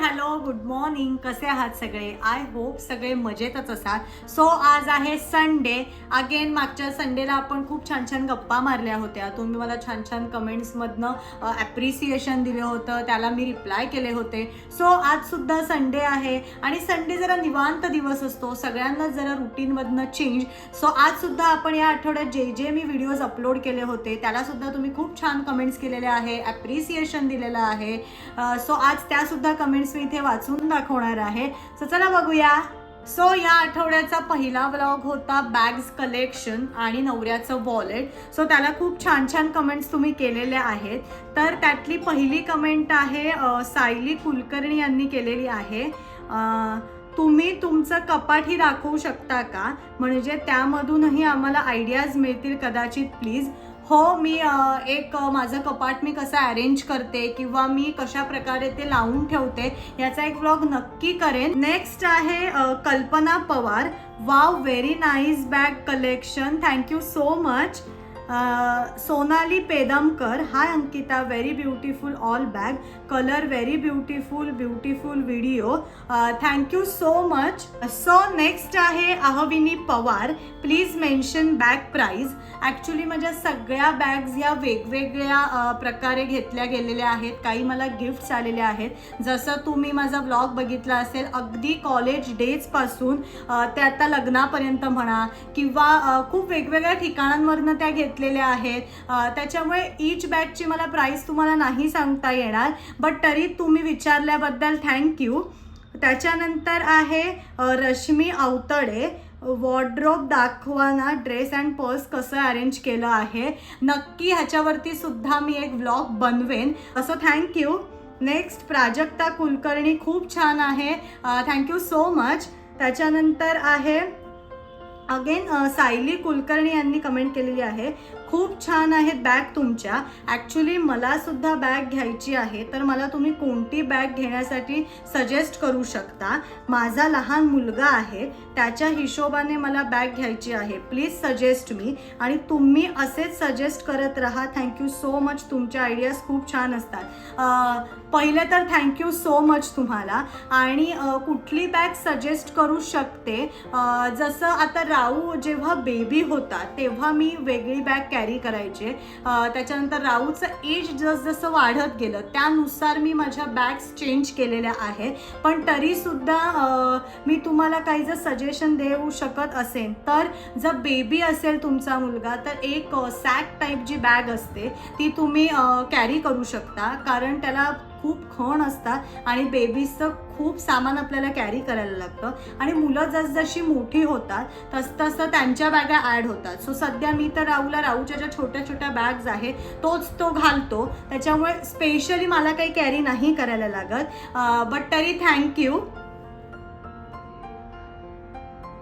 Hello good morning. कसे आहात सगळे? आय होप सगळे मजेतच असाल. सो आज आहे संडे अगेन मागच्या संडेला आपण खूप छान छान गप्पा मारल्या होत्या. तुम्ही मला छान छान कमेंट्समधनं ॲप्रिसिएशन दिलं होतं. त्याला मी रिप्लाय केले होते. सो आज सुद्धा संडे आहे. आणि संडे जरा निवांत दिवस असतो. सगळ्यांना जरा रुटीनमधनं चेंज सो आज सुद्धा आपण या आठवड्यात जे जे मी व्हिडिओज अपलोड केले होते त्याला सुद्धा तुम्ही खूप छान कमेंट्स केलेले आहे ॲप्रिसिएशन दिलेलं आहे. सो आज त्या सुद्धा कमेंट्स मी इथे वाचून दाखवणार आहे. सो चला बघूया. सो या आठवड्याचा पहिला व्लॉग होता बॅग्स कलेक्शन आणि नवऱ्याचं वॉलेट सो त्याला खूप छान छान कमेंट्स तुम्ही केलेल्या आहेत. तर त्यातली पहिली कमेंट आहे सायली कुलकर्णी यांनी केलेली आहे. तुम्ही तुमचं कपाटही दाखवू शकता का? म्हणजे त्यामधूनही आम्हाला आयडियाज मिळतील कदाचित प्लीज हो मी एक माझं कपाट मी कसं अरेंज करते किंवा मी कशा प्रकारे ते लावून ठेवते याचा एक व्लॉग नक्की करेन. नेक्स्ट आहे Kalpana Pawar. Wow very nice bag collection thank you so much Sonali Pedamkar. Hi Ankita. Very beautiful all bag colour very beautiful beautiful video thank you so much so next आहे Ashwini Pawar. Please mention bag price actually माझ्या सगळ्या bags ह्या वेगवेगळ्या प्रकारे घेतल्या गेलेल्या आहेत. काही मला गिफ्ट्स आलेले आहेत. जसं तुम्ही माझा ब्लॉग बघितला असेल अगदी कॉलेज डेजपासून ते आता लग्नापर्यंत म्हणा किंवा खूप वेगवेगळ्या ठिकाणांवरनं त्या घेतलेल्या आहेत. त्याच्यामुळे ईच बॅगची मला प्राईस तुम्हाला नाही सांगता येणार. बट तरी तुम्ही विचारल्याबद्दल थँक्यू त्याच्यानंतर आहे रश्मी अवतडे. वॉर्ड्रोब दाखवाना ड्रेस अँड पर्स कसं अरेंज केलं आहे. नक्की ह्याच्यावरती सुद्धा मी एक व्लॉग बनवेन. असं थँक्यू नेक्स्ट प्राजक्ता कुलकर्णी खूप छान आहे. थँक्यू सो मच त्याच्यानंतर आहे अगेन सायली कुलकर्णी यांनी कमेंट केलेली आहे. खूप छान आहेत बॅग तुमच्या. ॲक्च्युली मला सुद्धा बॅग घ्यायची आहे तर मला तुम्ही कोणती बॅग घेण्यासाठी सजेस्ट करू शकता? माझा लहान मुलगा आहे त्याच्या हिशोबाने मला बॅग घ्यायची आहे. प्लीज सजेस्ट मी आणि तुम्ही असेच सजेस्ट करत राहा. थँक्यू सो मच तुमच्या आयडियाज खूप छान असतात. पहिले तर थँक्यू सो मच तुम्हाला. आणि कुठली बॅग सजेस्ट करू शकते? जसं आता राऊ जेव्हा बेबी होता तेव्हा मी वेगळी बॅग कॅरी करायचे. त्याच्यानंतर राऊचं एज जसजसं वाढत गेलं त्यानुसार मी माझ्या बॅग्स चेंज केलेल्या आहेत. पण तरीसुद्धा मी तुम्हाला काही जर सजेशन देऊ शकत असेल तर जर बेबी असेल तुमचा मुलगा तर एक सॅक टाईप जी बॅग असते ती तुम्ही कॅरी करू शकता. कारण त्याला खूप खण असतात आणि बेबीजचं खूप सामान आपल्याला कॅरी करायला लागतं. आणि मुलं जसजशी मोठी होतात तसतसं त्यांच्या बॅगा ॲड होतात. सो सध्या मी तर राहूला राहूच्या ज्या छोट्या छोट्या बॅग्स आहेत तोच तो घालतो. त्याच्यामुळे स्पेशली मला काही कॅरी नाही करायला लागत. बट तरी थँक्यू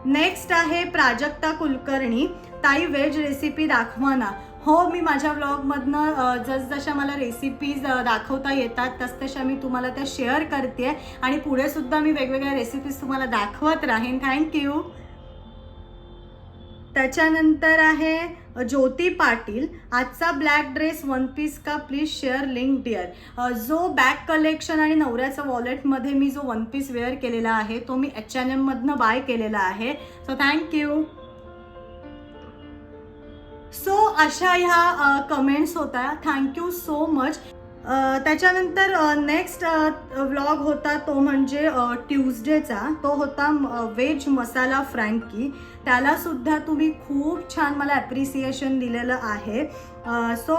नेक्स्ट आहे प्राजक्ता कुलकर्णी. ताई व्हेज रेसिपी दाखवा ना. हो मी माझ्या व्लॉगमधनं जसजशा मला रेसिपीज दाखवता येतात तसतशा मी तुम्हाला त्या शेअर करते आणि पुढे सुद्धा मी वेगवेगळ्या रेसिपीज तुम्हाला दाखवत राहीन. थँक्यू त्याच्यानंतर आहे ज्योती पाटील. आजचा ब्लॅक ड्रेस वन पीस का? प्लीज शेअर लिंक डिअर जो बॅग कलेक्शन आणि नवऱ्याचं वॉलेटमध्ये मी जो वन पीस वेअर केलेला आहे तो मी H&M एच एन एममधनं बाय केलेला आहे. सो थँक्यू सो अशा ह्या कमेंट्स होत्या. थँक्यू सो मच त्याच्यानंतर नेक्स्ट व्लॉग होता तो म्हणजे ट्यूजडेचा तो होता व्हेज मसाला फ्रँकी त्यालासुद्धा तुम्ही खूप छान मला ॲप्रिसिएशन दिलेलं आहे. सो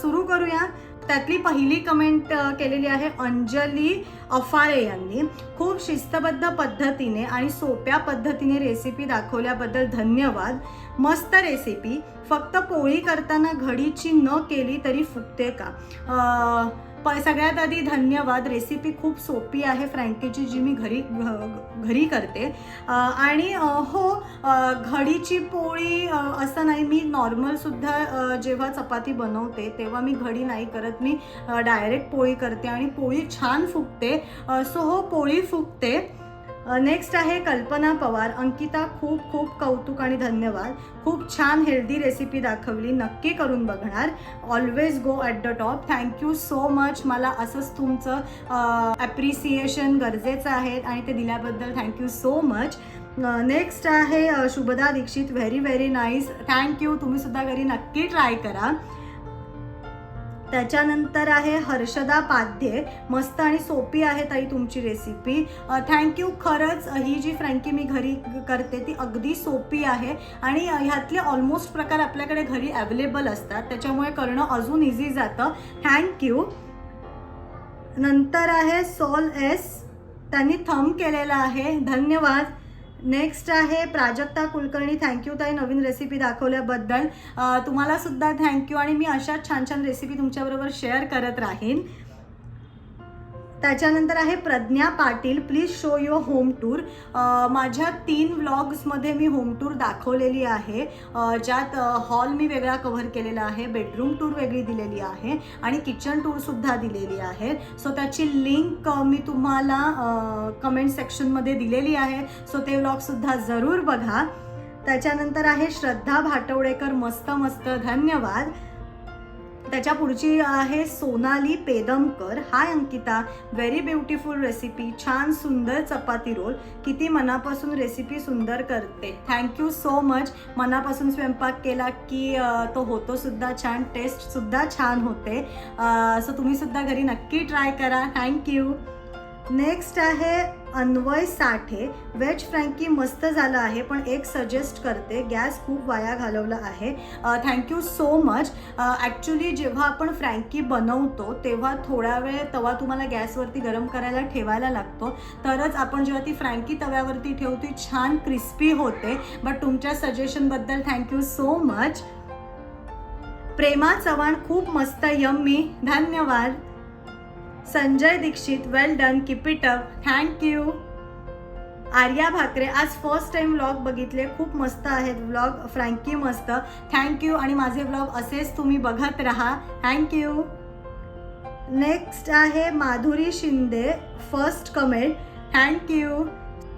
सुरू करूया. त्यातली पहिली कमेंट केलेली आहे अंजली अफाळे यांनी. खूप शिस्तबद्ध पद्धतीने आणि सोप्या पद्धतीने रेसिपी दाखवल्याबद्दल धन्यवाद. मस्त रेसिपी फक्त पोळी करताना घडीची न केली तरी फुटते का? प सगळ्यात आधी धन्यवाद. रेसिपी खूप सोपी आहे फ्रँकीची जी मी घरी घ- घरी करते. आणि हो घडीची पोळी असं नाही मी नॉर्मलसुद्धा जेव्हा चपाती बनवते तेव्हा मी घडी नाही करत. मी डायरेक्ट पोळी करते आणि पोळी छान फुगते. सो हो पोळी फुगते. नेक्स्ट आहे कल्पना पवार. अंकिता खूप खूप कौतुक आणि धन्यवाद. खूप छान हेल्दी रेसिपी दाखवली. नक्की करून बघणार. Always go at the top thank you so much मला असंच तुमचं ॲप्रिसिएशन गरजेचं आहे आणि ते दिल्याबद्दल थँक्यू सो मच नेक्स्ट आहे Shubhada Dixit. Very very nice thank you तुम्ही सुद्धा घरी नक्की ट्राय करा. त्याच्यानंतर आहे हर्षदा पाध्ये. मस्त आणि सोपी आहे ताई तुमची रेसिपी थँक्यू खरंच ही जी फ्रँकी मी घरी करते ती अगदी सोपी आहे. आणि ह्यातले ऑलमोस्ट प्रकार आपल्याकडे घरी अवेलेबल असतात. त्याच्यामुळे करणं अजून इझी जातं. थँक्यू नंतर आहे सॉल एस त्यांनी थंब केलेला आहे. धन्यवाद. नेक्स्ट आहे प्राजक्ता कुलकर्णी. थँक्यू ताई नवीन रेसिपी दाखवल्याबद्दल. तुम्हाला सुद्धा थँक्यू आणि मी अशाच छान छान रेसिपी तुमच्याबरोबर शेअर करत राहीन. त्याच्यानंतर आहे Pradnya Patil. Please show your home tour माझ्या तीन व्लॉग्समध्ये मी होम टूर दाखवलेली आहे. ज्यात हॉल मी वेगळा कव्हर केलेला आहे. बेडरूम टूर वेगळी दिलेली आहे. आणि किचन टूरसुद्धा दिलेली आहे. सो त्याची लिंक मी तुम्हाला कमेंट सेक्शनमध्ये दिलेली आहे. सो ते व्लॉगसुद्धा जरूर बघा. त्याच्यानंतर आहे श्रद्धा भाटवडेकर. मस्त मस्त. धन्यवाद. त्याच्या पुढची आहे Sonali Pedamkar. Hi Ankita. Very beautiful recipe छान सुंदर चपाती रोल. किती मनापासून रेसिपी सुंदर करते. थँक्यू सो मच मनापासून स्वयंपाक केला की तो होतो सुद्धा छान. टेस्टसुद्धा छान होते. सो तुम्ही सुद्धा घरी नक्की ट्राय करा. थँक्यू नेक्स्ट आहे अन्वय साठे व्हेज फ्रँकी मस्त झालं आहे पण एक सजेस्ट करते गॅस खूप वाया घालवला आहे. थँक्यू सो मच ॲक्च्युली जेव्हा आपण फ्रँकी बनवतो तेव्हा थोडा वेळ तवा तुम्हाला गॅसवरती गरम करायला ठेवायला लागतो. तरच आपण जेव्हा ती फ्रँकी तव्यावरती ठेवतो ती छान क्रिस्पी होते. बट तुमच्या सजेशनबद्दल thank you so much Prema Chavan खूप मस्त यम्मी. धन्यवाद. Sanjay Dixit well done keep it up thank you Arya Bhakare आज फर्स्ट टाइम व्लॉग बघितले. खूप मस्त आहेत व्लॉग फ्रँकी मस्त. थँक्यू आणि माझे व्लॉग असेच तुम्ही बघत राहा. थँक्यू नेक्स्ट आहे Madhuri Shinde first comment thank you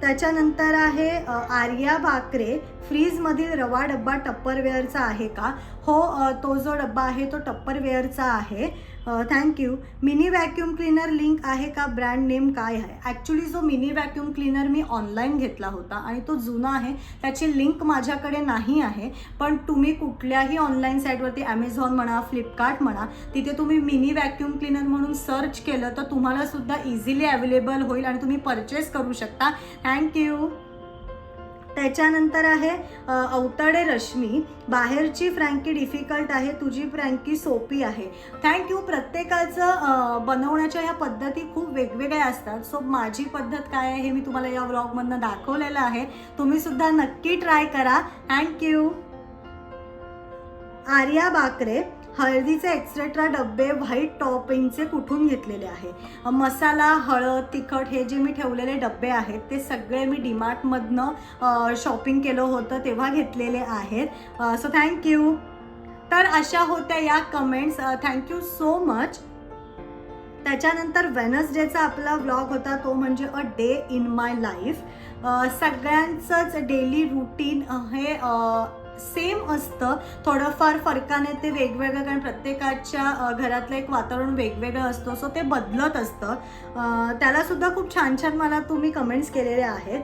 त्याच्यानंतर आहे आर्या भाकरे. फ्रीजमधील रवा डब्बा टप्परवेअरचा आहे का? हो तो जो डब्बा आहे तो टप्परवेअरचा आहे. Thank you mini vacuum cleaner link आहे का? ब्रँड नेम काय आहे? ॲक्च्युली जो मिनी व्हॅक्यूम क्लीनर मी ऑनलाईन घेतला होता आणि तो जुना आहे त्याची लिंक माझ्याकडे नाही आहे पण तुम्ही कुठल्याही ऑनलाईन साईटवरती ॲमेझॉन म्हणा फ्लिपकार्ट म्हणा तिथे तुम्ही मिनी व्हॅक्यूम क्लीनर म्हणून सर्च केलं तर तुम्हाला सुद्धा इझिली अवेलेबल होईल आणि तुम्ही परचेस करू शकता. थँक्यू त्याच्यानंतर आहे अवतडे रश्मी. बाहेरची फ्रँकी डिफिकल्ट आहे तुझी फ्रँकी सोपी आहे. थँक्यू प्रत्येकाचं बनवण्याच्या ह्या पद्धती खूप वेगवेगळ्या असतात. सो माझी पद्धत काय आहे हे मी तुम्हाला या व्लॉगमधनं दाखवलेलं आहे. तुम्हीसुद्धा नक्की ट्राय करा. Thank you Arya Bakare. हळदीचे एक्स्ट्रा डब्बे व्हाईट टॉपिंगचे कुठून घेतलेले आहे? मसाला हळद तिखट हे जे मी ठेवलेले डब्बे आहेत ते सगळे मी डीमार्टमधनं शॉपिंग केलं होतं तेव्हा घेतलेले आहेत. सो थँक्यू तर अशा होत्या या कमेंट्स थँक्यू सो मच त्याच्यानंतर वेनसडेचा आपला व्लॉग होता तो म्हणजे a day in my life सगळ्यांचंच daily routine हे सेम असतं. थोडंफार फरकाने ते वेगवेगळं कारण प्रत्येकाच्या घरातलं एक वातावरण वेगवेगळं असतं. सो ते बदलत असतं. त्यालासुद्धा त्याला सुद्धा खूप छान छान मला तुम्ही कमेंट्स केलेले आहेत.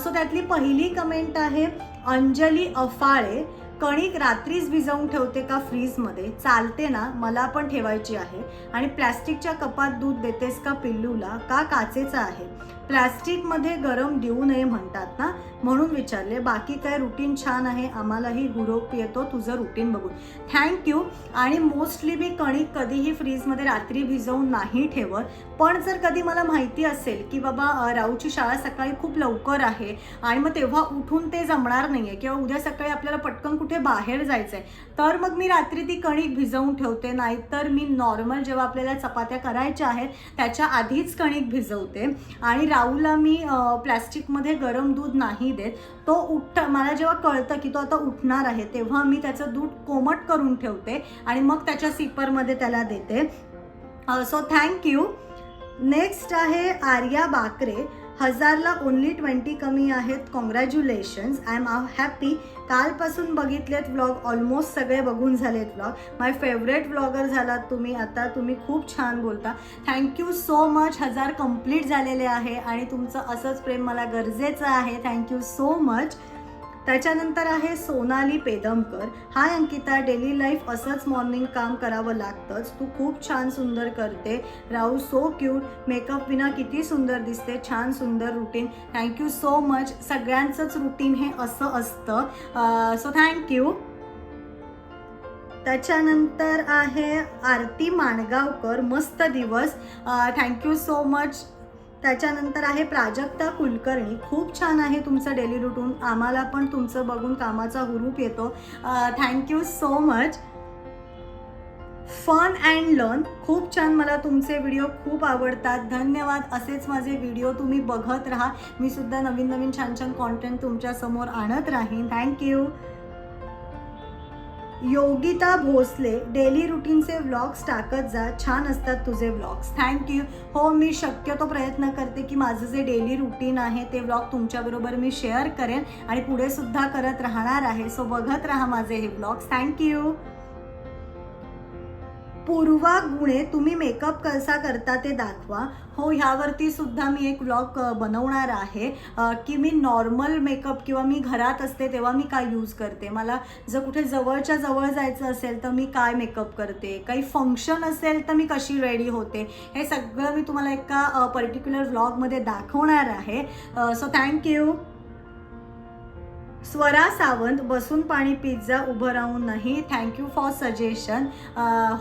सो त्यातली पहिली कमेंट आहे अंजली अफाळे कणिक रात्रीच भिजवून ठेवते का फ्रीजमध्ये? चालते ना मला पण ठेवायची आहे. आणि प्लॅस्टिकच्या कपात दूध देतेस का पिल्लूला? का काचेचं आहे? प्लॅस्टिकमध्ये गरम देऊ नये म्हणतात ना? म्हणून विचारले बाकी काय रुटीन छान आहे? आम्हालाही गुरोप येतो तुझं रुटीन बघून. थँक्यू आणि मोस्टली मी कणिक कधीही फ्रीजमध्ये रात्री भिजवून नाही ठेवत. पण जर कधी मला माहिती असेल की बाबा राऊची शाळा सकाळी खूप लवकर आहे आणि मग तेव्हा उठून ते जमणार नाही आहे किंवा उद्या सकाळी आपल्याला पटकन कुठे बाहेर जायचं आहे तर मग मी रात्री ती कणिक भिजवून ठेवते. नाहीतर मी नॉर्मल जेव्हा आपल्याला चपात्या करायच्या आहेत त्याच्या आधीच कणिक भिजवते. आणि राहूला मी प्लॅस्टिकमध्ये गरम दूध नाही देत. तो उठ मला जेव्हा कळतं की तो आता उठणार आहे तेव्हा मी त्याचं दूध कोमट करून ठेवते आणि मग त्याच्या सिपरमध्ये त्याला देते. सो थँक्यू नेक्स्ट आहे आर्या बाकरे. हजारला ओन्ली ट्वेंटी कमी आहेत. कॉंग्रॅच्युलेशन्स आय एम हॅपी कालपासून बघितलेत व्लॉग ऑलमोस्ट सगळे बघून झालेत व्लॉग माय फेवरेट व्लॉगर झालात तुम्ही. आता तुम्ही खूप छान बोलता. थँक्यू सो मच हजार कंप्लीट झालेले आहे आणि तुमचं असंच प्रेम मला गरजेचं आहे. थँक्यू सो मच त्याच्यानंतर आहे Sonali Pedamkar. Hi Ankita. Daily life असंच मॉर्निंग काम करावं लागतंच. तू खूप छान सुंदर करते. राहू सो क्यूट मेकअप विना किती सुंदर दिसते. छान सुंदर routine thank you so much सगळ्यांचंच routine हे असं असतं. सो थँक्यू त्याच्यानंतर आहे आरती माणगावकर. मस्त दिवस. थँक्यू सो मच त्याच्यानंतर आहे प्राजक्ता कुलकर्णी. खूप छान आहे तुमचं डेली रुटीन. आम्हाला पण तुमचं बघून कामाचा हुरूप येतो. Thank you so much fun and learn खूप छान मला तुमचे व्हिडिओ खूप आवडतात. धन्यवाद. असेच माझे व्हिडिओ तुम्ही बघत राहा. मी सुद्धा नवीन नवीन छान छान कॉन्टेंट तुमच्यासमोर आणत राहीन. Thank you Yogita Bhosale daily रुटीनचे vlogs टाकत जा. छान असतात तुझे व्लॉग्स थँक्यू हो मी शक्यतो प्रयत्न करते की माझं जे डेली रुटीन आहे ते व्लॉग तुमच्याबरोबर मी शेअर करेन आणि पुढेसुद्धा करत राहणार आहे. सो बघत राहा माझे हे व्लॉग्स थँक्यू पूर्वा गुणे तुम्ही मेकअप कसा करता ते दाखवा. हो ह्यावरती सुद्धा मी एक व्लॉग बनवणार आहे. की मी नॉर्मल मेकअप किंवा मी घरात असते तेव्हा मी काय यूज करते? मला जर कुठे जवळच्या जवळ जायचं असेल तर मी काय मेकअप करते? काही फंक्शन असेल तर मी कशी रेडी होते? हे सगळं मी तुम्हाला एका पर्टिक्युलर व्लॉगमध्ये दाखवणार आहे. सो थँक्यू स्वरा सावंत बसून पाणी पिझ्झा उभं राहून नाही. थँक्यू फॉर सजेशन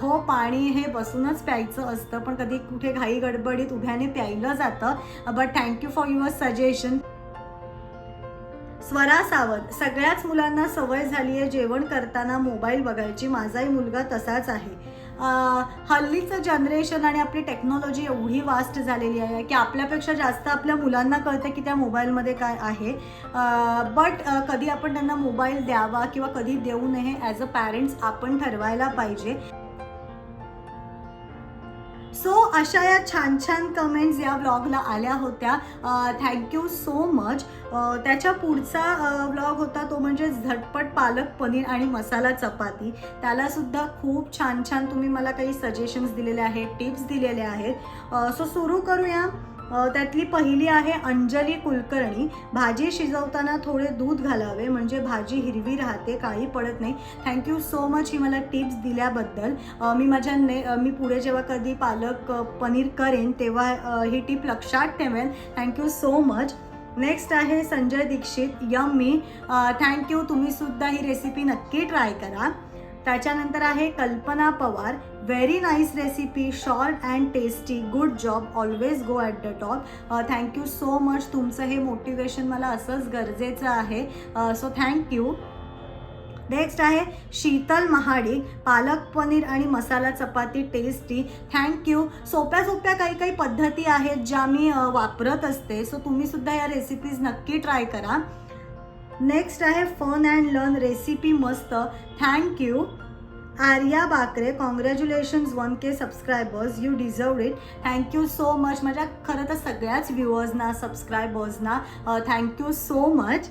हो पाणी हे बसूनच प्यायचं असतं पण कधी कुठे घाई गडबडीत उभ्याने प्यायलं जातं. But thank you for your suggestion Swara Sawant सगळ्याच मुलांना सवय झाली आहे जेवण करताना मोबाईल बघायची. माझाही मुलगा तसाच आहे. हल्लीचं जनरेशन आणि आपली टेक्नॉलॉजी एवढी वास्ट झालेली आहे की आपल्यापेक्षा जास्त आपल्या मुलांना कळतं की त्या मोबाईलमध्ये काय आहे. बट कधी आपण त्यांना मोबाईल द्यावा किंवा कधी देऊ नये ॲज अ पॅरेंट्स आपण ठरवायला पाहिजे. सो अशा या छान छान कमेंट्स या ब्लॉगला आल्या होत्या. थँक्यू सो मच त्याच्या पुढचा ब्लॉग होता तो म्हणजे झटपट पालक पनीर आणि मसाला चपाती. त्यालासुद्धा खूप छान छान तुम्ही मला काही सजेशन्स दिलेले आहेत टिप्स दिलेले आहेत. सो सुरू करूया. त्यातली पहिली आहे अंजली कुलकर्णी. भाजी शिजवताना थोडे दूध घालावे म्हणजे भाजी हिरवी राहते काळी पडत नाही. थँक्यू सो मच ही मला टिप्स दिल्याबद्दल. मी माझ्या ने मी पुढे जेव्हा कधी पालक पनीर करेन तेव्हा ही टिप लक्षात ठेवेन. थँक्यू सो मच नेक्स्ट आहे संजय दीक्षित यम्मी. थँक्यू तुम्हीसुद्धा ही रेसिपी नक्की ट्राय करा. त्याच्यानंतर आहे Kalpana Pawar. Very nice recipe short and tasty good job always go at the top thank you so much तुमचं हे मोटिवेशन मला असंच गरजेचं आहे. सो थँक्यू नेक्स्ट आहे शीतल महाडिक. पालक पनीर आणि मसाला चपाती टेस्टी थँक्यू सोप्या सोप्या काही काही पद्धती आहेत ज्या मी uh, वापरत असते. सो तुम्ही सुद्धा या रेसिपीज नक्की ट्राय करा. नेक्स्ट आहे फन अँड लर्न रेसिपी मस्त. Thank you Arya Bakare congratulations one K subscribers you deserve it thank you so much माझ्या खरं तर सगळ्याच व्ह्युअर्सना सबस्क्रायबर्सना thank you so much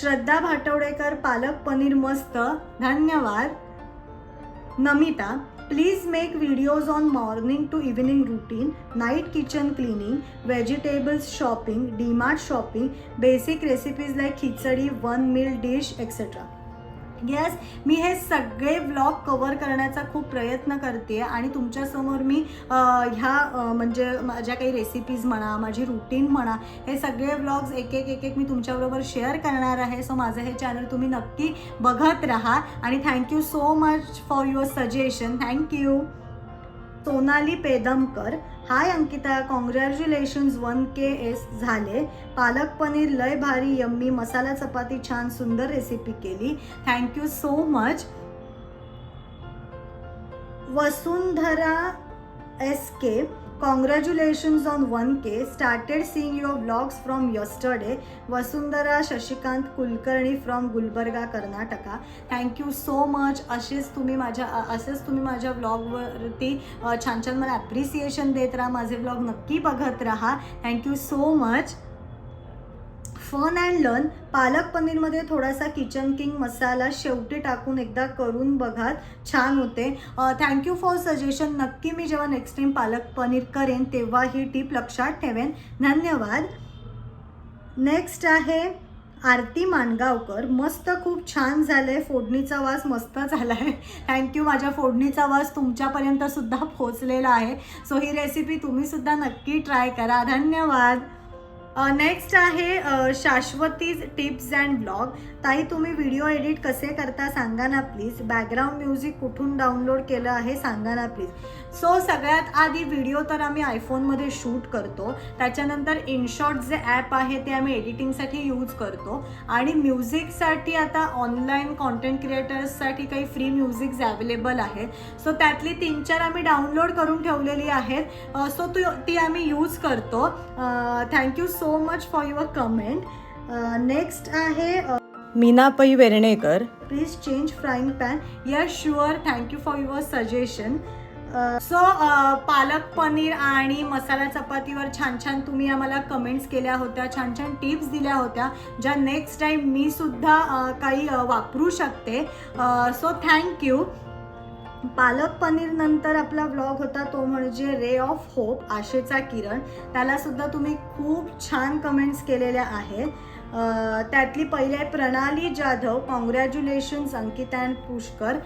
Shraddha Bhatwadekar palak paneer मस्त. धन्यवाद. Namita. Please make videos on morning to evening routine, night kitchen cleaning, vegetables shopping, DMart shopping, basic recipes like khichdi, one meal dish, etc. Yes मी हे सगळे vlog cover करण्याचा खूप प्रयत्न करते आणि तुमच्यासमोर मी ह्या म्हणजे माझ्या काही रेसिपीज म्हणा माझी रुटीन म्हणा हे सगळे ब्लॉग्स एक एक एक एक मी तुमच्याबरोबर शेअर करणार आहे. सो माझं हे चॅनल तुम्ही नक्की बघत राहा आणि thank you so much for your suggestion thank you Sonali Pedamkar. Hi Ankita. Congratulations one K S झाले. पालक पनीर लय भारी यम्मी. मसाला चपाती छान सुंदर रेसिपी केली. Thank you so much Vasundhara S K congratulations on one K started seeing your blogs from yesterday Vasundhara Shashikant Kulkarni from Gulbarga Karnataka thank you so much असेच तुम्ही माझ्या असेच तुम्ही माझ्या ब्लॉगवरती छान छान मला ॲप्रिसिएशन देत राहा. माझे ब्लॉग नक्की बघत राहा. Thank you so much fun and learn पालक पनीरमध्ये थोडासा किचन किंग मसाला शेवटी टाकून एकदा करून बघा छान होते. थँक्यू फॉर सजेशन नक्की मी जेव्हा नेक्स्ट टाईम पालक पनीर करेन तेव्हा ही टीप लक्षात ठेवेन. धन्यवाद. नेक्स्ट आहे आरती माणगावकर मस्त खूप छान झालं आहे फोडणीचा वास मस्त झाला आहे थँक्यू माझ्या फोडणीचा वास तुमच्यापर्यंतसुद्धा पोचलेला आहे. सो ही रेसिपी तुम्हीसुद्धा नक्की ट्राय करा. धन्यवाद. नेक्स्ट आहे शाश्वतीज टिप्स अँड ब्लॉग. ताई तुम्ही व्हिडिओ एडिट कसे करता सांगा ना प्लीज. बॅकग्राऊंड म्युझिक कुठून डाउनलोड केलं आहे सांगा ना प्लीज. सो सगळ्यात आधी व्हिडिओ तर आम्ही आयफोनमध्ये शूट करतो. त्याच्यानंतर इनशॉट जे ॲप आहे ते आम्ही एडिटिंगसाठी यूज करतो. आणि म्युझिकसाठी आता ऑनलाईन कॉन्टेंट क्रिएटर्ससाठी काही फ्री म्युझिक्स अवेलेबल आहेत सो त्यातली तीन चार आम्ही डाउनलोड करून ठेवलेली आहेत. सो ती ती आम्ही यूज करतो. Thank you so much for your comment next आहे अ, Meena Pai Varnekar. Please change frying pan yes sure thank you for your suggestion so palak paneer आणि मसाला चपातीवर छान छान तुम्ही आम्हाला कमेंट्स केल्या होत्या छान छान टिप्स दिल्या होत्या ज्या नेक्स्ट टाईम मी सुद्धा अ, काही अ, वापरू शकते. सो थँक्यू पालक पनीर नंतर आपला ब्लॉग होता तो म्हणजे रे ऑफ होप आशेचा किरण. त्याला सुद्धा तुम्ही खूप छान कमेंट्स केलेल्या आहेत. त्यातली पहिली आहे Pranali Jadhav. Congratulations Ankita and Pushkar.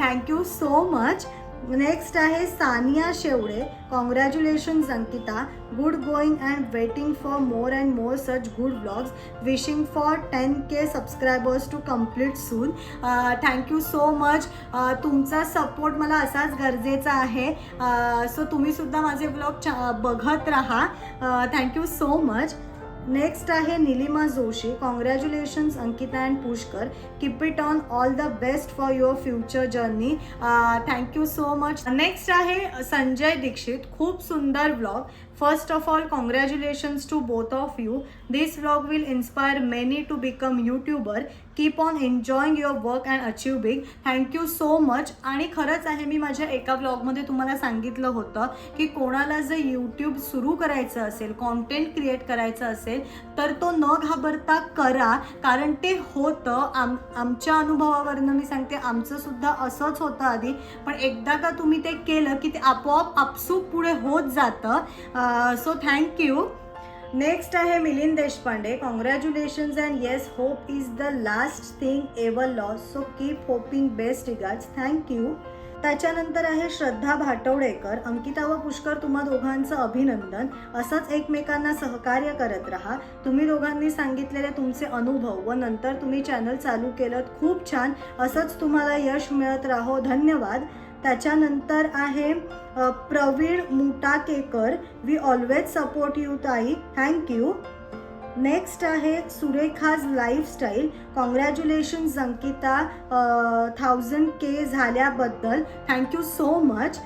Thank you so much next आहे Sania Shevade. Congratulations Ankita. Good going and waiting for more and more such good blogs wishing for ten K subscribers to complete soon thank you so much तुमचा support मला असाच गरजेचा आहे. Uh, so तुम्हीसुद्धा माझे blog बघत राहा. Thank you so much next आहे Nilima Joshi. Congratulations Ankita and Pushkar. Keep it on all the best for your future journey thank you so much next आहे संजय दीक्षित. खूप सुंदर blog first of all congratulations to both of you this vlog will inspire many to become YouTuber keep on enjoying your work and achieve big thank you so much आणि खरंच आहे मी माझ्या एका ब्लॉगमध्ये तुम्हाला सांगितलं होतं की कोणाला जर यूट्यूब सुरू करायचं असेल कॉन्टेंट क्रिएट करायचं असेल तर तो न घाबरता करा. कारण ते होतं. आम आमच्या अनुभवावरनं मी सांगते आमचंसुद्धा असंच होतं आधी. पण एकदा का तुम्ही ते केलं की ते आपोआप आपसूक पुढे होत जातं. सो थँक्यू नेक्स्ट आहे Milind Deshpande congratulations and yes hope is the last thing ever lost so keep hoping best regards thank you त्याच्यानंतर आहे श्रद्धा भाटवडेकर. अंकिता व पुष्कर तुम्हा दोघांचं अभिनंदन. असंच एकमेकांना सहकार्य करत राहा. तुम्ही दोघांनी सांगितलेले तुमचे अनुभव व नंतर तुम्ही चॅनल चालू केलं खूप छान. असंच तुम्हाला यश मिळत राहो. धन्यवाद. त्याच्यानंतर आहे Pravin Mutakekar. We always support you ताई. थँक्यू नेक्स्ट आहे Surekha's lifestyle congratulations Ankita. Thousand K झाल्याबद्दल. थँक्यू सो मच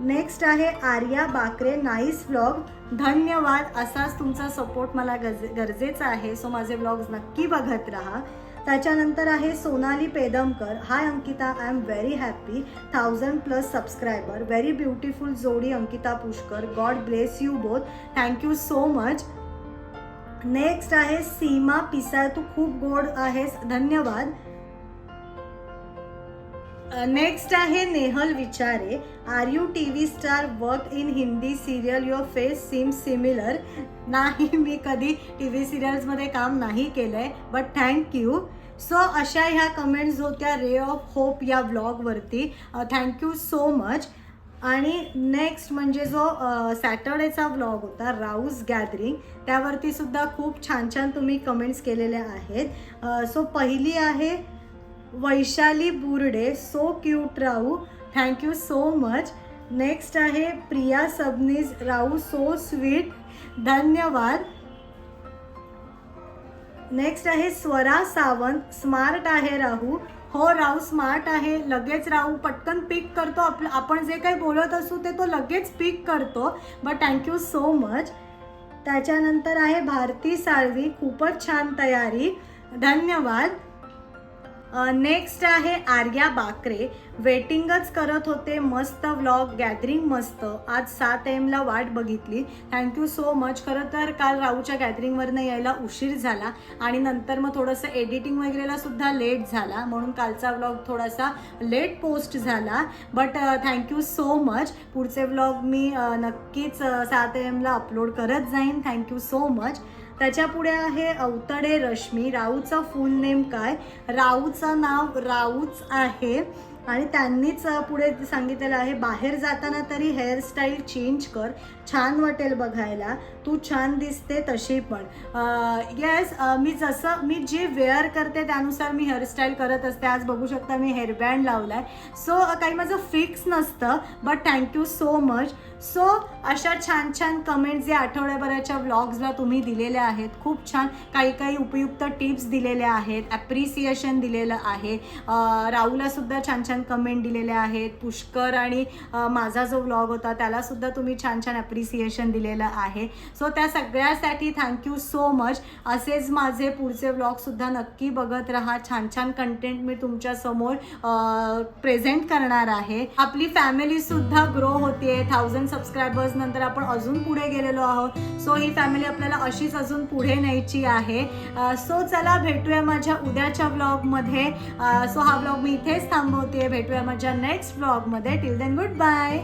नेक्स्ट आहे आर्या बाकरे. नाईस व्लॉग धन्यवाद. असाच तुमचा सपोर्ट मला गज गरजेचा आहे. सो माझे व्लॉग्स नक्की बघत राहा. त्याच्यानंतर आहे Sonali Pedamkar. Hi Ankita I am very happy thousand plus subscriber very beautiful जोडी Ankita Pushkar. God bless you both thank you so much next आहे सीमा पिसाळ. तू खूप गोड आहेस. धन्यवाद. नेक्स्ट आहे Nehal Vichare. Are you T V star work in Hindi serial your face seem similar नाही मी कधी टी व्ही सिरियल्समध्ये काम नाही केलं आहे बट थँक्यू सो अशा ह्या कमेंट्स होत्या रे ऑफ होप या ब्लॉगवरती थँक्यू सो मच आणि नेक्स्ट म्हणजे जो सॅटर्डेचा व्लॉग होता राऊस गॅदरिंग त्यावरती सुद्धा खूप छान छान तुम्ही कमेंट्स केलेल्या आहेत. सो पहिली आहे वैशाली बुर्डे सो क्यूट राहू thank you so much next आहे प्रिया सबनीज राऊ सो स्वीट धन्यवाद. नेक्स्ट आहे स्वरा सावंत. स्मार्ट आहे राहू. हो राहू स्मार्ट आहे. लगेच राहू. पटकन पिक करतो. आप आपण जे काही बोलत असू ते तो लगेच पिक करतो. बट थँक्यू सो मच त्याच्यानंतर आहे भारती साळवी. खूपच छान तयारी. धन्यवाद. नेक्स्ट आहे आर्या बाकरे. वेटिंगच करत होते. मस्त व्लॉग गॅदरिंग मस्त. आज सात एमला वाट बघितली. थँक्यू सो मच खरं तर काल राहूच्या गॅदरिंगवरनं यायला उशीर झाला आणि नंतर मग थोडंसं एडिटिंग वगैरेला सुद्धा लेट झाला. म्हणून कालचा व्लॉग थोडासा लेट पोस्ट झाला. But thank you so much पुढचे व्लॉग मी नक्कीच सात एमला अपलोड करत जाईन. थँक्यू सो मच त्याच्या पुढे आहे अवतडे रश्मी. राऊचं फुल नेम काय? राऊचं नाव राऊच आहे. आणि त्यांनीच पुढे सांगितलेलं आहे बाहेर जाताना तरी हेअरस्टाईल चेंज कर. छान वाटेल बघायला. तू छान दिसते तशी पण. येस मी जसं मी जे वेअर करते त्यानुसार मी हेअरस्टाईल करत असते. आज बघू शकता मी हेअरबँड लावला आहे सो काही माझं फिक्स नसतं but thank you so much so अशा छान छान कमेंट्स जे आठवड्याभराच्या व्लॉग्सला तुम्ही दिलेल्या आहेत. खूप छान काही काही उपयुक्त टिप्स दिलेल्या आहेत. ॲप्रिसिएशन दिलेलं आहे. राहूलासुद्धा छान छान कमेंट दिलेल्या आहेत. पुष्कर आणि माझा जो व्लॉग होता त्यालासुद्धा तुम्ही छान छान ॲप्रिसिएशन दिलेलं आहे. सो त्या सगळ्यासाठी थँक्यू सो मच असेच माझे पुढचे व्लॉगसुद्धा नक्की बघत राहा. छान छान कंटेंट मी तुमच्यासमोर प्रेझेंट करणार आहे. आपली फॅमिलीसुद्धा ग्रो होते. थाउजंड सबस्क्रायबर्स नंतर आपण अजून पुढे गेलेलो आहोत. सो ही फॅमिली आपल्याला अशीच अजून पुढे न्यायची आहे. सो चला भेटूया माझ्या उद्याच्या व्लॉगमध्ये सो हा व्लॉग मी इथेच थांबवते भेटूया माझ्या नेक्स्ट व्लॉगमध्ये टिल देन गुड बाय